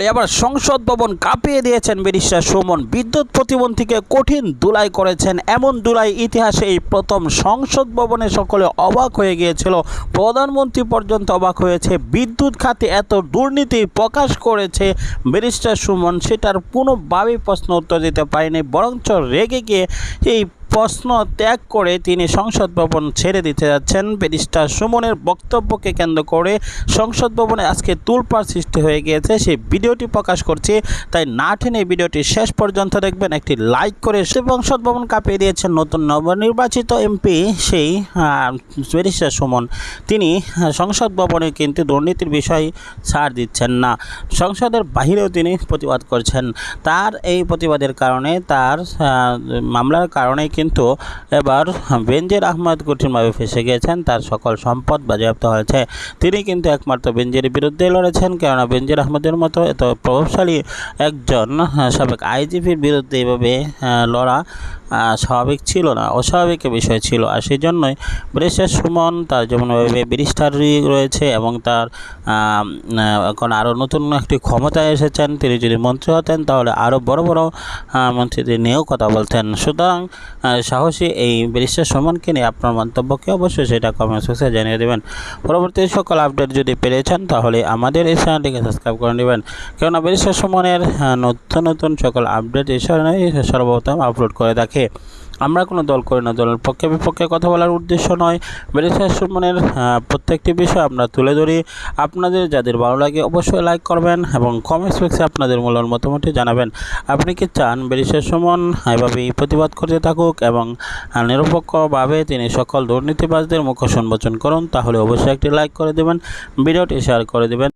এবার সংসদ ভবন কাঁপিয়ে দিয়েছেন ব্যারিস্টার সুমন। বিদ্যুৎ প্রতিমন্ত্রীকে কঠিন দুলাই করেছেন। এমন দুলাই ইতিহাসে এই প্রথম সংসদ ভবনে সকলে অবাক হয়ে গিয়েছিল। প্রধানমন্ত্রী পর্যন্ত অবাক হয়েছে। বিদ্যুৎ খাতে এত দুর্নীতি প্রকাশ করেছে ব্যারিস্টার সুমন, সেটার কোনোভাবেই প্রশ্ন উত্তর দিতে পারেনি। বরঞ্চ রেগে গিয়ে এই প্রশ্ন ত্যাগ করে তিনি সংসদ ভবন ছেড়ে দিতে যাচ্ছেন। ব্যারিস্টার সুমনের বক্তব্যকে কেন্দ্র করে সংসদ ভবনে আজকে তুলপাড় সৃষ্টি হয়ে গিয়েছে। সেই ভিডিওটি প্রকাশ করছি, তাই না টেনে ভিডিওটি শেষ পর্যন্ত দেখবেন। একটি লাইক করে সংসদ ভবন কাঁপিয়ে দিয়েছেন নতুন নবনির্বাচিত এমপি সেই ব্যারিস্টার সুমন। তিনি সংসদ ভবনে কিন্তু দুর্নীতির বিষয় ছাড় দিচ্ছেন না। সংসদের বাহিরেও তিনি প্রতিবাদ করছেন। তার এই প্রতিবাদের কারণে, তার মামলার কারণে কিন্তু এবার বেনজির আহমদ কঠিনভাবে ফেসে গিয়েছেন, তার সকল সম্পদ বাজেয়াপ্ত হয়েছে। তিনি কিন্তু একমাত্র বেনজির বিরুদ্ধে লড়েছেন, কেননা বেনজির আহমদের মতো এত প্রভাবশালী একজন সাবেক আইজিপির বিরুদ্ধে এভাবে লড়া স্বাভাবিক ছিল না, অস্বাভাবিক বিষয় ছিল। আর সেই জন্যই ব্যারিস্টার সুমন, তার যেমনভাবে ব্যারিস্টারি রয়েছে এবং তার এখন আরও নতুন একটি ক্ষমতায় এসেছেন, তিনি যদি মন্ত্রী হতেন তাহলে আরও বড় বড় মন্ত্রীদের নিয়েও কথা বলতেন। সুতরাং সাহসী এই ব্যারিস্টার সুমনকে নিয়ে আপনার মন্তব্যকে অবশ্যই সেটা কমেন্ট বক্সে জানিয়ে দেবেন। পরবর্তী সকল আপডেট যদি পেরেছেন তাহলে আমাদের এই চ্যানেলটিকে সাবস্ক্রাইব করে নেবেন। কেননা ব্যারিস্টার সুমনের নতুন নতুন সকল আপডেট এই চ্যানেলে সর্বপ্রথম আপলোড করে থাকে। আমরা কোনো দল করি না। দলের পক্ষে বিপক্ষে কথা বলার উদ্দেশ্য নয়। ব্যারিস্টার সুমনের প্রত্যেকটি বিষয় আমরা তুলে ধরি। আপনাদের যাদের ভালো লাগে অবশ্যই লাইক করবেন এবং কমেন্টস বক্সে আপনাদের মূল্যবান মতামতটি জানাবেন। আপনি কি চান ব্যারিস্টার সুমন? এভাবেই প্রতিবাদ করতে থাকুক এবং নিরপেক্ষভাবে তিনি সকল দুর্নীতিবাজদের মুখ উন্মোচন করুন, তাহলে অবশ্যই একটি লাইক করে দেবেন। ভিডিওটি শেয়ার করে দেবেন।